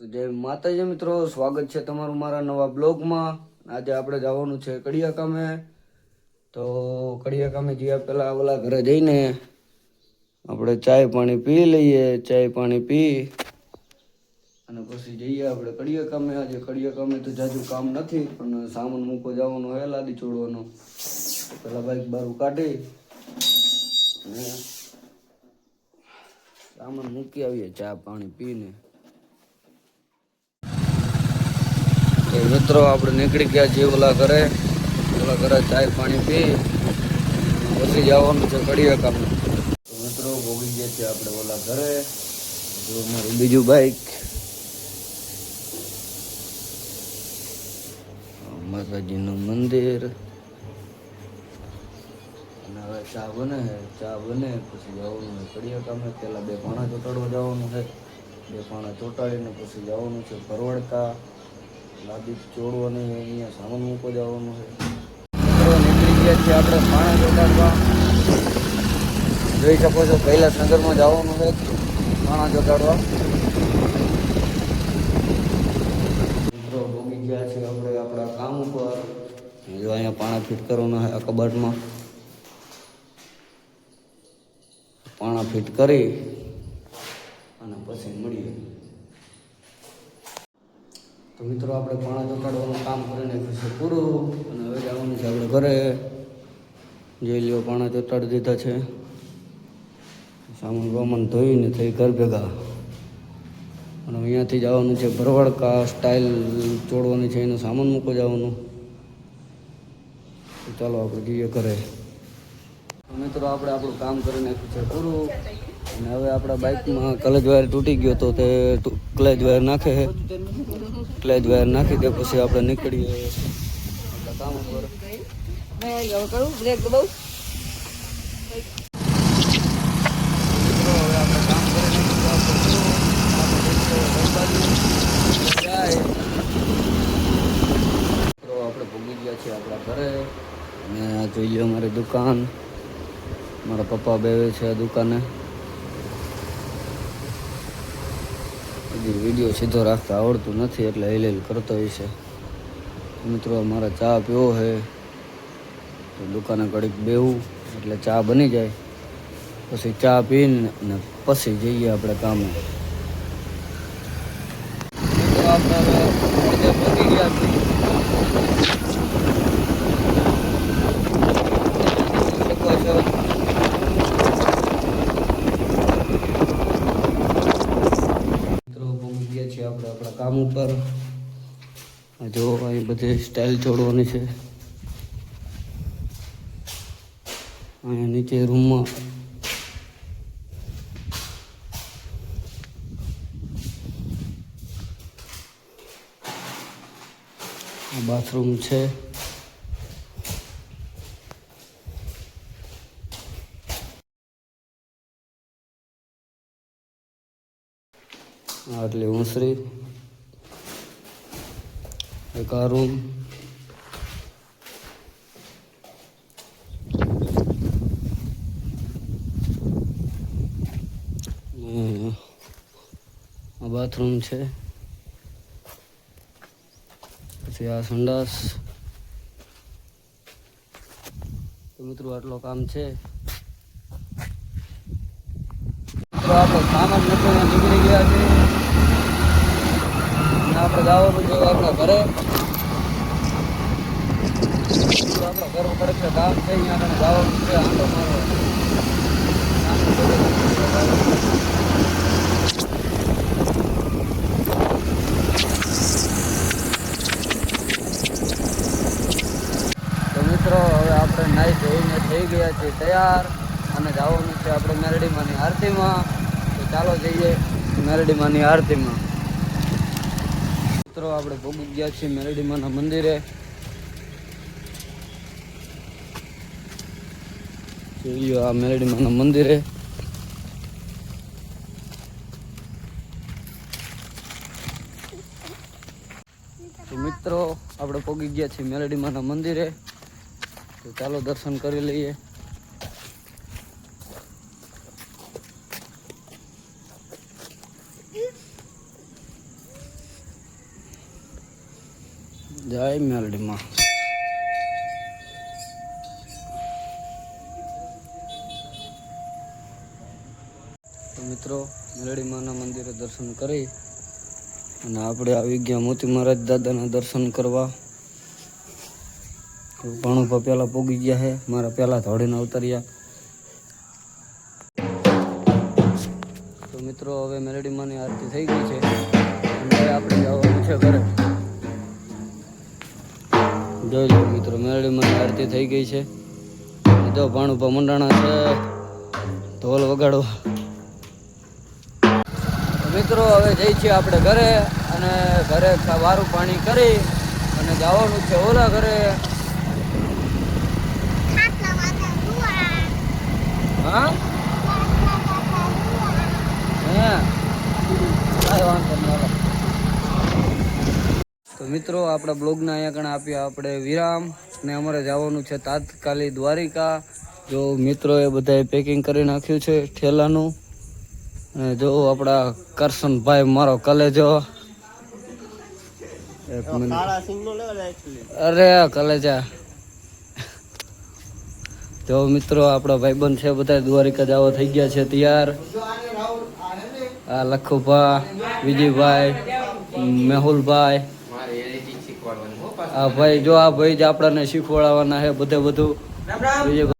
તો જય માતાજી મિત્રો, સ્વાગત છે તમારું મારા નવા બ્લોગમાં. આજે આપણે જવાનું છે કડિયા કામે તો કડિયા કામે જ્યાં પહેલાં ઓલા ઘરે જઈને આપણે ચાય પાણી પી લઈએ, ચાય પાણી પી. અને પછી જઈએ આપણે કડિયા કામે આજે કડિયા કામે તો જાજુ કામ નથી, પણ સામાન મૂકો જવાનું હોય, લાદી છોડવાનો પેલા બાઈક બારું કાઢી સામાન મૂકી આવીએ, ચા પાણી પીને તો મિત્રો, આપણે નીકળી ગયા ઓલા ઘરે. ઓલા ઘરે ચાય પાણી પી, પછી જવાનું છે કડિયા કામ મિત્રો, ભોગી ગયા છીએ આપણે ઓલા ઘરે. જો મારું બીજું બાઈક માતાજીનું મંદિર. અને હવે ચા બને ચા બને, પછી જવાનું છે કડિયા કામે પેલા બે પાણા ચોટાડવા જવાનું છે. બે પાણા ચોટાડીને પછી જવાનું છે પરવડકા લાદી ચોડવાની છે, અહીંયા સામાન મૂકવા જવાનું છે નીકળી ગયા છીએ આપણે પાણા ચોટાડવા. જોઈ શકો છો કૈલાસનગરમાં જવાનું છે પાણા ચોટાડવા. મિત્રો ભોગી ગયા છે આપણે આપણા કામ ઉપર. જો અહીંયા પાણા ફિટ કરવાના છે આ કબાટમાં. પાણા ફિટ કરી અને પછી મળીએ. તો મિત્રો આપણે પાણા ચોંટાડવાનું કામ કરીને પછી પૂરું અને હવે જવાનું છે આપણે ઘરે. જોઈ લ્યો, પાણા ચોંટાડી દીધા છે. સામાન વામાન ધોઈને થઈ ઘર ભેગા. અને અહીંયાથી જવાનું છે ભરવાડકા સ્ટાઇલ ચોડવાની છે, એનું સામાન મૂકો જવાનું. ચાલો આપણે જઈએ ઘરે. મિત્રો, આપણે આપણું કામ કરી નાખ્યું છે પૂરું. અને હવે આપણા બાઇકમાં ક્લચ વાયર તૂટી ગયો તો તે ક્લચ વાયર નાખે ક્લચ વાયર નાખી દે પછી આપણે નીકળીએ કામ ઉપર. આપણે ભૂગી ગયા છીએ આપણા ઘરે. અને આ જોઈએ અમારી દુકાન. મારા પપ્પા બેવે છે દુકાને. હજી વીડિયો સીધો રાખતા આવડતું નથી એટલે હિલ હિલ કરતો હોય છે. મિત્રો મારા ચા પીવો છે તો દુકાને ઘડીક બેવું એટલે ચા બની જાય. પછી ચા પીને અને પછી જઈએ આપણે કામે. આપણે છીએ શકો છો મિત્રો પહોંચી ગયા છીએ આપણે આપણા કામ ઉપર. જો અહીં બધી સ્ટાઇલ જોડવાની છે. અહીંયા નીચે રૂમમાં. બાથરૂમ છે. આટલી ઊંસરી એક આ રૂમ બાથરૂમ છે. પછી આ સંડાસ. મિત્રો આટલો કામ છે. મિત્રો આપણે મૂકીને નીકળી ગયા છે. આપણે જવાનું છે આપણા ઘરે. આપણા ઘર ઉપર એક કામ છે, અહીંયા આપણે જવાનું છે, આંટો મારવા મિત્રો, હવે આપણે નાઈ ધોઈને થઈ ગયા છીએ તૈયાર અને જવાનું છે આપણે મેરડીમાંની આરતીમાં. તો ચાલો જઈએ મેરડીમાંની આરતીમાં. મિત્રો, આપણે ભોગી ગયા છીએ મેરડીમાના મંદિરે. જોઈએ આ મેરડીમાના મંદિરે. મિત્રો, આપણે પહોંચી ગયા છીએ મેરડીમાના મંદિરે. તો ચાલો દર્શન કરી લઈએ. જય મેલડીમાં તો મિત્રો મેલડીમાના મંદિરે દર્શન કરી અને આપણે આવી ગયા મોતી મહારાજ દાદાના દર્શન કરવા. ભાણુભા પહેલાં પોગી ગયા છે મારા પહેલાં ધોળીને અવતર્યા. તો મિત્રો, હવે મેલડીમાની આરતી થઈ ગઈ છે. જોઈ મિત્રો મેળવીમાં આરતી થઈ ગઈ છે. જો ભાણુભા મંડાણા છે, ઢોલ વગાડવા. મિત્રો, હવે જઈ છીએ આપણે ઘરે અને ઘરે વારું પાણી કરી અને જવાનું છે ઓલા ઘરે. હા? હે? વાંધો નહીં મિત્રો આપણા બ્લોગના અહીંયા કણ આપ્યા આપણે વિરામ. ને અમારે જવાનું છે તાત્કાલિક દ્વારિકા. જો મિત્રોએ બધાએ પેકિંગ કરી નાખ્યું છે ઠેલાનું. અને જો આપણા કરશનભાઈ મારો કલેજો. એક મિનિટ. અરે કલેજા. જો મિત્રો આપણા ભાઈબંધ છે બધા દ્વારિકા જવા થઈ ગયા છે તૈયાર. આ લખુભા વિજયભાઈ મેહુલભાઈ આ ભાઈ જો આ ભાઈ જ આપણાને શીખવાડવાના છે બધે બધું.